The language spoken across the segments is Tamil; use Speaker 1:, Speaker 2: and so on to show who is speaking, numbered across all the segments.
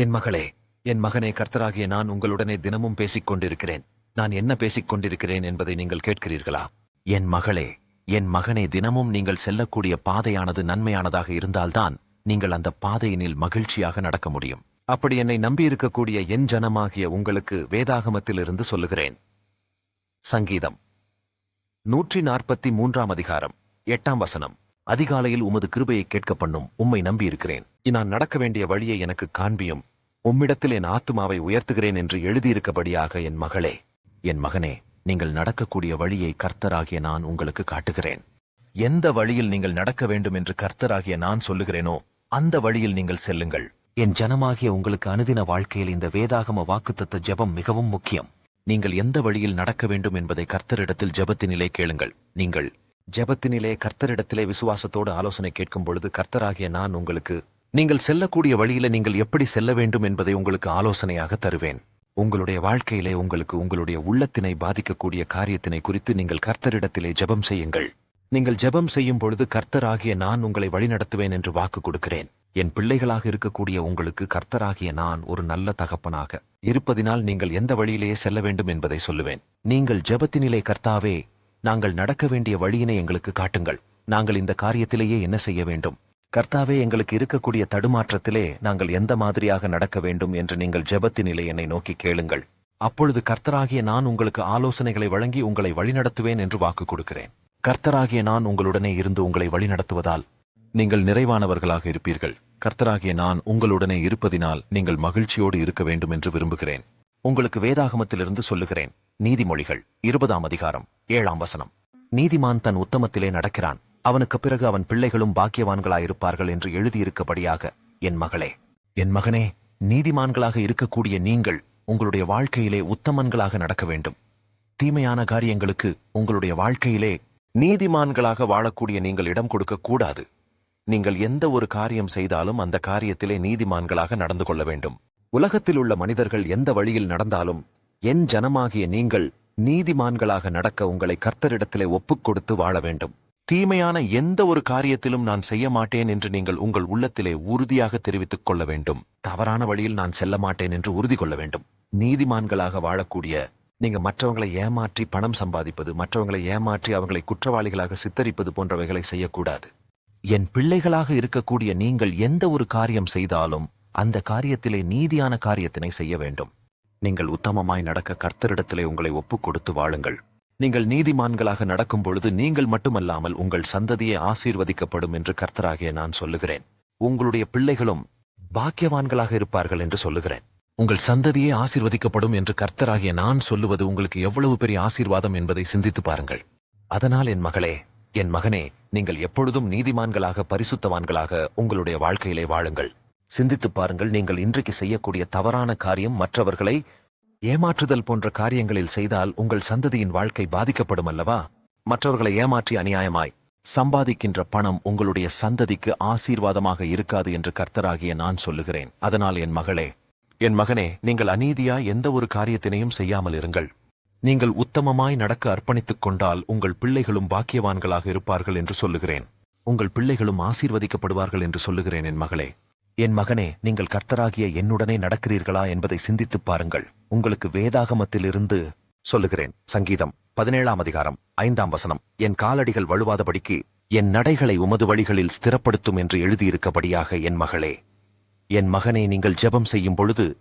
Speaker 1: என் மகளே என் மகனே கர்த்தராகிய நான் உங்களுடனே தினமும் பேசிக் கொண்டிருக்கிறேன் நான் என்ன பேசிக் கொண்டிருக்கிறேன் என்பதை நீங்கள் கேட்கிறீர்களா? என் மகளே என் மகனே தினமும் நீங்கள் செல்லக்கூடிய பாதையானது நன்மையானதாக இருந்தால்தான் நீங்கள் அந்த பாதையினில் மகிழ்ச்சியாக நடக்க முடியும். அப்படி என்னை நம்பியிருக்கக்கூடிய என் ஜனமாகிய உங்களுக்கு வேதாகமத்திலிருந்து சொல்லுகிறேன். சங்கீதம். நூற்றி நாற்பத்தி மூன்றாம் அதிகாரம் எட்டாம் வசனம். அதிகாலையில் உமது கிருபையை கேட்க பண்ணும் உம்மை நம்பியிருக்கிறேன். நான் நடக்க வேண்டிய வழியை எனக்கு காண்பியும். உம்மிடத்தில் என் ஆத்துமாவை உயர்த்துகிறேன் என்று எழுதியிருக்கபடியாக என் மகளே. என் மகனே நீங்கள் நடக்கக்கூடிய வழியை கர்த்தராகிய நான் உங்களுக்கு காட்டுகிறேன். எந்த வழியில் நீங்கள் நடக்க வேண்டும் என்று கர்த்தராகிய நான் சொல்லுகிறேனோ அந்த வழியில் நீங்கள் செல்லுங்கள். என் ஜனமாகிய உங்களுக்கு அனுதின வாழ்க்கையில் இந்த வேதாகம வாக்குத்தத்த ஜெபம் மிகவும் முக்கியம். நீங்கள் எந்த வழியில் நடக்க வேண்டும் என்பதை கர்த்தரிடத்தில் ஜெபத்தினிலே கேளுங்கள். நீங்கள் ஜெபத்தினிலே கர்த்தரிடத்திலே விசுவாசத்தோடு ஆலோசனை கேட்கும் பொழுது கர்த்தராகிய நான் உங்களுக்கு நீங்கள் செல்லக்கூடிய வழியில நீங்கள் எப்படி செல்ல வேண்டும் என்பதை உங்களுக்கு ஆலோசனையாக தருவேன். உங்களுடைய வாழ்க்கையிலே உங்களுக்கு உங்களுடைய உள்ளத்தினை பாதிக்கக்கூடிய காரியத்தினை குறித்து நீங்கள் கர்த்தரிடத்திலே ஜெபம் செய்யுங்கள். நீங்கள் ஜெபம் செய்யும் பொழுது கர்த்தராகிய நான் உங்களை வழிநடத்துவேன் என்று வாக்கு கொடுக்கிறேன். என் பிள்ளைகளாக இருக்கக்கூடிய உங்களுக்கு கர்த்தராகிய நான் ஒரு நல்ல தகப்பனாக. இருப்பதினால் நீங்கள் எந்த வழியிலேயே செல்ல வேண்டும் என்பதை சொல்லுவேன். நீங்கள் ஜெபத்தினிலே கர்த்தாவே நாங்கள் நடக்க வேண்டிய வழியினை எங்களுக்கு காட்டுங்கள். நாங்கள் இந்த காரியத்திலேயே என்ன செய்ய வேண்டும்? கர்த்தாவே எங்களுக்கு இருக்கக்கூடிய தடுமாற்றத்திலே நாங்கள் எந்த மாதிரியாக நடக்க வேண்டும் என்று நீங்கள் ஜெபத்தினிலே என்னை நோக்கி கேளுங்கள். அப்பொழுது கர்த்தராகிய நான் உங்களுக்கு ஆலோசனைகளை வழங்கி உங்களை வழிநடத்துவேன் என்று வாக்கு கொடுக்கிறேன். கர்த்தராகிய நான் உங்களுடனே இருந்து உங்களை வழிநடத்துவதால் நீங்கள் நிறைவானவர்களாக இருப்பீர்கள். கர்த்தராகிய நான் உங்களுடனே இருப்பதினால் நீங்கள் மகிழ்ச்சியோடு இருக்க வேண்டும் என்று விரும்புகிறேன். உங்களுக்கு வேதாகமத்திலிருந்து சொல்லுகிறேன். நீதிமொழிகள் இருபதாம் அதிகாரம் ஏழாம் வசனம். நீதிமான் தன் உத்தமத்திலே நடக்கிறான். அவனுக்கு பிறகு அவன் பிள்ளைகளும் பாக்கியவான்களாயிருப்பார்கள் என்று எழுதியிருக்கபடியாக என் மகளே என் மகனே நீதிமான்களாக இருக்கக்கூடிய நீங்கள் உங்களுடைய வாழ்க்கையிலே உத்தமன்களாக நடக்க வேண்டும். தீமையான காரியங்களுக்கு உங்களுடைய வாழ்க்கையிலே நீதிமான்களாக வாழக்கூடிய நீங்கள் இடம் கொடுக்க கூடாது. நீங்கள் எந்த ஒரு காரியம் செய்தாலும் அந்த காரியத்திலே நீதிமான்களாக நடந்து கொள்ள வேண்டும். உலகத்தில் உள்ள மனிதர்கள் எந்த வழியில் நடந்தாலும் என் ஜனமாகிய நீங்கள் நீதிமான்களாக நடக்க உங்களை கர்த்தரிடத்திலே ஒப்புக் கொடுத்து வாழ வேண்டும். தீமையான எந்த ஒரு காரியத்திலும் நான் செய்ய மாட்டேன் என்று நீங்கள் உங்கள் உள்ளத்திலே உறுதியாக தெரிவித்துக் கொள்ள வேண்டும். தவறான வழியில் நான் செல்ல மாட்டேன் என்று உறுதி கொள்ள வேண்டும். நீதிமான்களாக வாழக்கூடிய நீங்க மற்றவங்களை ஏமாற்றி பணம் சம்பாதிப்பது மற்றவங்களை ஏமாற்றி அவங்களை குற்றவாளிகளாக சித்தரிப்பது போன்றவைகளை செய்யக்கூடாது. என் பிள்ளைகளாக இருக்கக்கூடிய நீங்கள் எந்த ஒரு காரியம் செய்தாலும் அந்த காரியத்திலே நீதியான காரியத்தினை செய்ய வேண்டும். நீங்கள் உத்தமமாய் நடக்க கர்த்தரிடத்திலே உங்களை ஒப்புக் கொடுத்து வாழுங்கள். நீங்கள் நீதிமான்களாக நடக்கும் பொழுது நீங்கள் மட்டுமல்லாமல் உங்கள் சந்ததியை ஆசீர்வதிக்கப்படும் என்று கர்த்தராகிய நான் சொல்லுகிறேன். உங்களுடைய பிள்ளைகளும் பாக்கியவான்களாக இருப்பார்கள் என்று சொல்லுகிறேன். உங்கள் சந்ததியே ஆசீர்வதிக்கப்படும் என்று கர்த்தராகிய நான் சொல்லுவது உங்களுக்கு எவ்வளவு பெரிய ஆசீர்வாதம் என்பதை சிந்தித்து பாருங்கள். அதனால் என் மகளே என் மகனே நீங்கள் எப்பொழுதும் நீதிமான்களாக பரிசுத்தவான்களாக உங்களுடைய வாழ்க்கையிலே வாழுங்கள். சிந்தித்து பாருங்கள் நீங்கள் இன்றைக்கு செய்யக்கூடிய தவறான காரியம் மற்றவர்களை ஏமாற்றுதல் போன்ற காரியங்களில் செய்தால் உங்கள் சந்ததியின் வாழ்க்கை பாதிக்கப்படும் அல்லவா? மற்றவர்களை ஏமாற்றி அநியாயமாய் சம்பாதிக்கின்ற பணம் உங்களுடைய சந்ததிக்கு ஆசீர்வாதமாக இருக்காது என்று கர்த்தராகிய நான் சொல்லுகிறேன். அதனால் என் மகளே என் மகனே நீங்கள் அநீதியா எந்த ஒரு காரியத்தினையும் செய்யாமல் இருங்கள். நீங்கள் உத்தமமாய் நடக்க அர்ப்பணித்துக் கொண்டால் உங்கள் பிள்ளைகளும் பாக்கியவான்களாக இருப்பார்கள் என்று சொல்லுகிறேன். உங்கள் பிள்ளைகளும் ஆசீர்வதிக்கப்படுவார்கள் என்று சொல்லுகிறேன் என் மகளே. என் மகனே நீங்கள் கர்த்தராகிய என்னுடனே நடக்கிறீர்களா என்பதை சிந்தித்துப் பாருங்கள். உங்களுக்கு வேதாகமத்திலிருந்து சொல்லுகிறேன். சங்கீதம் பதினேழாம் அதிகாரம் ஐந்தாம் வசனம். என் காலடிகள் வலுவாதபடிக்கு என் நடைகளை உமது வழிகளில் ஸ்திரப்படுத்தும் என்று எழுதியிருக்கபடியாக என் மகளே. என் மகனே நீங்கள் ஜெபம் செய்யும் பொழுது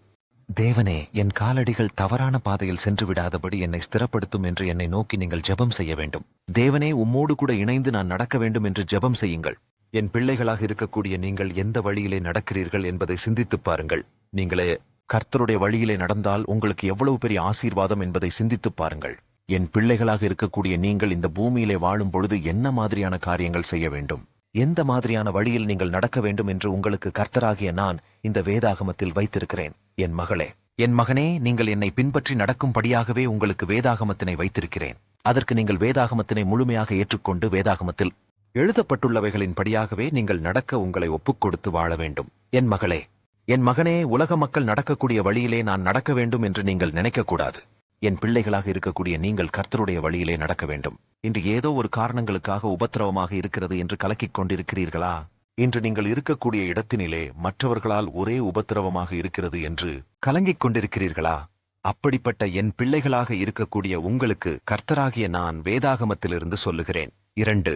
Speaker 1: தேவனே என் காலடிகள் தவறான பாதையில் சென்று விடாதபடி என்னை ஸ்திரப்படுத்தும் என்று என்னை நோக்கி நீங்கள் ஜெபம் செய்ய வேண்டும். தேவனே உம்மோடு கூட இணைந்து நான் நடக்க வேண்டும் என்று ஜெபம் செய்யுங்கள். என் பிள்ளைகளாக இருக்கக்கூடிய நீங்கள் எந்த வழியிலே நடக்கிறீர்கள் என்பதை சிந்தித்து பாருங்கள். நீங்களே கர்த்தருடைய வழியிலே நடந்தால் உங்களுக்கு எவ்வளவு பெரிய ஆசீர்வாதம் என்பதை சிந்தித்துப் பாருங்கள். என் பிள்ளைகளாக இருக்கக்கூடிய நீங்கள் இந்த பூமியிலே வாழும் பொழுது என்ன மாதிரியான காரியங்கள் செய்ய வேண்டும்? எந்த மாதிரியான வழியில் நீங்கள் நடக்க வேண்டும் என்று உங்களுக்கு கர்த்தராகிய நான் இந்த வேதாகமத்தில் வைத்திருக்கிறேன். என் மகளே என் மகனே நீங்கள் என்னை பின்பற்றி நடக்கும்படியாகவே உங்களுக்கு வேதாகமத்தினை வைத்திருக்கிறேன். அதற்கு நீங்கள் வேதாகமத்தினை முழுமையாக ஏற்றுக்கொண்டு வேதாகமத்தில் எழுதப்பட்டுள்ளவைகளின் படியாகவே நீங்கள் நடக்க உங்களை ஒப்புக் கொடுத்து வாழ வேண்டும். என் மகளே என் மகனே உலக மக்கள் நடக்கக்கூடிய வழியிலே நான் நடக்க வேண்டும் என்று நீங்கள் நினைக்கக்கூடாது என் பிள்ளைகளாக இருக்கக்கூடிய நீங்கள் கர்த்தருடைய வழியிலே நடக்க வேண்டும். இன்று ஏதோ ஒரு காரணங்களுக்காக உபத்திரவமாக இருக்கிறது என்று கலக்கிக் கொண்டிருக்கிறீர்களா? இன்று நீங்கள் இருக்கக்கூடிய இடத்தினிலே மற்றவர்களால் ஒரே உபத்திரவமாக இருக்கிறது என்று கலங்கிக் கொண்டிருக்கிறீர்களா? அப்படிப்பட்ட என் பிள்ளைகளாக இருக்கக்கூடிய உங்களுக்கு கர்த்தராகிய நான் வேதாகமத்திலிருந்து சொல்லுகிறேன். இரண்டு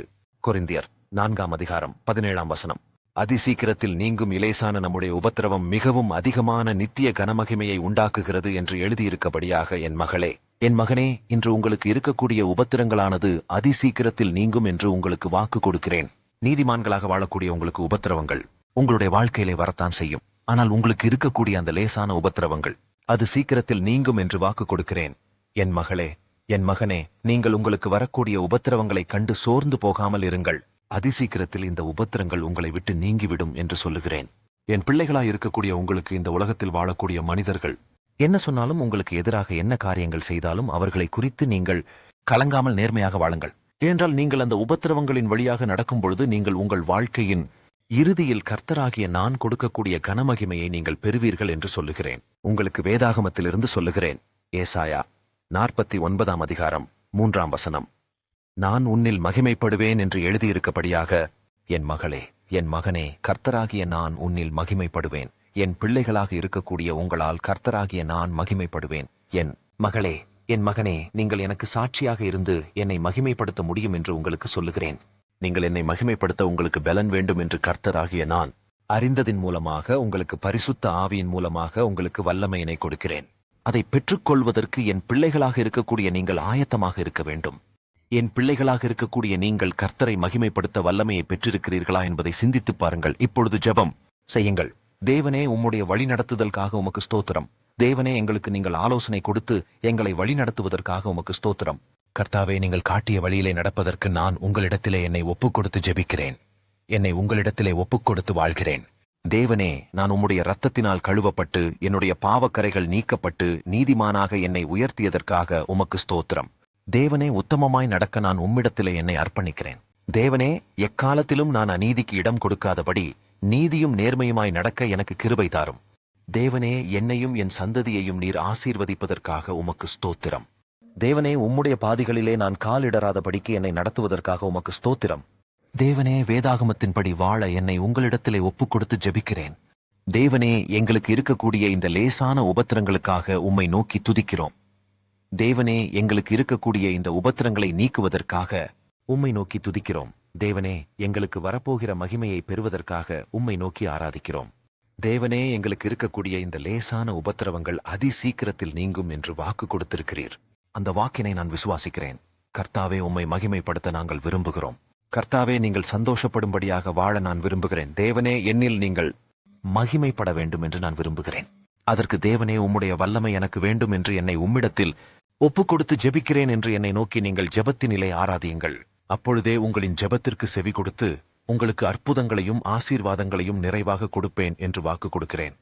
Speaker 1: கொரிந்தியர் நான்காம் அதிகாரம் பதினேழாம் வசனம். அதிசீக்கிரத்தில் நீங்கும் இலேசான நம்முடைய உபத்திரவம் மிகவும் அதிகமான நித்திய கனமகிமையை உண்டாக்குகிறது என்று எழுதியிருக்கபடியாக என் மகளே என் மகனே இன்று உங்களுக்கு இருக்கக்கூடிய உபத்திரங்களானது அதிசீக்கிரத்தில் நீங்கும் என்று உங்களுக்கு வாக்கு கொடுக்கிறேன். நீதிமான்களாக வாழக்கூடிய உங்களுக்கு உபத்திரவங்கள் உங்களுடைய வாழ்க்கையிலே வரத்தான் செய்யும். ஆனால் உங்களுக்கு இருக்கக்கூடிய அந்த லேசான உபத்திரவங்கள் அது சீக்கிரத்தில் நீங்கும் என்று வாக்கு கொடுக்கிறேன். என் மகளே என் மகனே நீங்கள் உங்களுக்கு வரக்கூடிய உபத்திரவங்களைக் கண்டு சோர்ந்து போகாமல் இருங்கள். அதிசீக்கிரத்தில் இந்த உபத்திரங்கள் உங்களை விட்டு நீங்கிவிடும் என்று சொல்லுகிறேன். என் பிள்ளைகளாய் இருக்கக்கூடிய உங்களுக்கு இந்த உலகத்தில் வாழக்கூடிய மனிதர்கள் என்ன சொன்னாலும் உங்களுக்கு எதிராக என்ன காரியங்கள் செய்தாலும் அவர்களை குறித்து நீங்கள் கலங்காமல் நேர்மையாக வாழுங்கள். ஏனென்றால் நீங்கள் அந்த உபத்திரவங்களின் வழியாக நடக்கும் பொழுது நீங்கள் உங்கள் வாழ்க்கையின் இறுதியில் கர்த்தராகிய நான் கொடுக்கக்கூடிய கனமகிமையை நீங்கள் பெறுவீர்கள் என்று சொல்லுகிறேன். உங்களுக்கு வேதாகமத்திலிருந்து சொல்லுகிறேன். ஏசாயா. நாற்பத்தி ஒன்பதாம் அதிகாரம் மூன்றாம் வசனம். நான் உன்னில் மகிமைப்படுவேன் என்று எழுதியிருக்கபடியாக என் மகளே என் மகனே கர்த்தராகிய நான் உன்னில் மகிமைப்படுவேன். என் பிள்ளைகளாக இருக்கக்கூடிய உங்களால் கர்த்தராகிய நான் மகிமைப்படுவேன். என் மகளே என் மகனே நீங்கள் எனக்கு சாட்சியாக இருந்து என்னை மகிமைப்படுத்த முடியும் என்று உங்களுக்கு சொல்லுகிறேன். நீங்கள் என்னை மகிமைப்படுத்த உங்களுக்கு பலன் வேண்டும் என்று கர்த்தராகிய நான். அறிந்ததின் மூலமாக உங்களுக்கு பரிசுத்த ஆவியின் மூலமாக உங்களுக்கு வல்லமையினை கொடுக்கிறேன். அதை பெற்றுக்கொள்வதற்கு என் பிள்ளைகளாக இருக்கக்கூடிய நீங்கள் ஆயத்தமாக இருக்க வேண்டும். என் பிள்ளைகளாக இருக்கக்கூடிய நீங்கள் கர்த்தரை மகிமைப்படுத்த வல்லமையை பெற்றிருக்கிறீர்களா என்பதை சிந்தித்துப் பாருங்கள். இப்பொழுது ஜெபம் செய்யுங்கள். தேவனே உம்முடைய வழிநடத்துதலுக்காக உமக்கு ஸ்தோத்திரம். தேவனே எங்களுக்கு நீங்கள் ஆலோசனை கொடுத்து எங்களை வழிநடத்துவதற்காக உமக்கு ஸ்தோத்திரம். கர்த்தாவே நீங்கள் காட்டிய வழியிலே நடப்பதற்கு நான் உங்களிடத்திலே என்னை ஒப்புக் கொடுத்து ஜெபிக்கிறேன். என்னை உங்களிடத்திலே ஒப்புக் கொடுத்து வாழ்கிறேன். தேவனே நான் உம்முடைய இரத்தத்தினால் கழுவப்பட்டு என்னுடைய பாவக்கரைகள் நீக்கப்பட்டு நீதிமானாக என்னை உயர்த்தியதற்காக உமக்கு ஸ்தோத்திரம். தேவனே உத்தமமாய் நடக்க நான் உம்மிடத்திலே என்னை அர்ப்பணிக்கிறேன். தேவனே எக்காலத்திலும் நான் அநீதிக்கு இடம் கொடுக்காதபடி நீதியும் நேர்மையுமாய் நடக்க எனக்கு கிருபை தாரும். தேவனே என்னையும் என் சந்ததியையும் நீர் ஆசீர்வதிப்பதற்காக உமக்கு ஸ்தோத்திரம். தேவனே உம்முடைய பாதிகளிலே நான் காலிடராதபடிக்கு என்னை நடத்துவதற்காக உமக்கு ஸ்தோத்திரம். தேவனே வேதாகமத்தின்படி வாழ என்னை உங்களிடத்திலே ஒப்புக் கொடுத்து ஜெபிக்கிறேன். தேவனே எங்களுக்கு இருக்கக்கூடிய இந்த லேசான உபத்திரங்களுக்காக உம்மை நோக்கி துதிக்கிறோம். தேவனே எங்களுக்கு இருக்கக்கூடிய இந்த உபத்திரங்களை நீக்குவதற்காக உம்மை நோக்கி துதிக்கிறோம். தேவனே எங்களுக்கு வரப்போகிற மகிமையை பெறுவதற்காக உம்மை நோக்கி ஆராதிக்கிறோம். தேவனே எங்களுக்கு இருக்கக்கூடிய இந்த லேசான உபத்திரவங்கள் அதி சீக்கிரத்தில் நீங்கும் என்று வாக்கு கொடுத்திருக்கிறீர். அந்த வாக்கினை நான் விசுவாசிக்கிறேன். கர்த்தாவே உம்மை மகிமைப்படுத்த நாங்கள் விரும்புகிறோம். கர்த்தாவே நீங்கள் சந்தோஷப்படும்படியாக வாழ நான் விரும்புகிறேன். தேவனே என்னில் நீங்கள் மகிமைப்பட வேண்டும் என்று நான் விரும்புகிறேன். அதற்கு தேவனே உம்முடைய வல்லமை எனக்கு வேண்டும் என்று என்னை உம்மிடத்தில் ஒப்பு கொடுத்து ஜெபிக்கிறேன் என்று என்னை நோக்கி நீங்கள் ஜெபத்தினிலே ஆராதியுங்கள். அப்பொழுதே உங்களின் ஜெபத்திற்கு செவி கொடுத்து உங்களுக்கு அற்புதங்களையும் ஆசீர்வாதங்களையும் நிறைவாக கொடுப்பேன் என்று வாக்கு கொடுக்கிறேன்.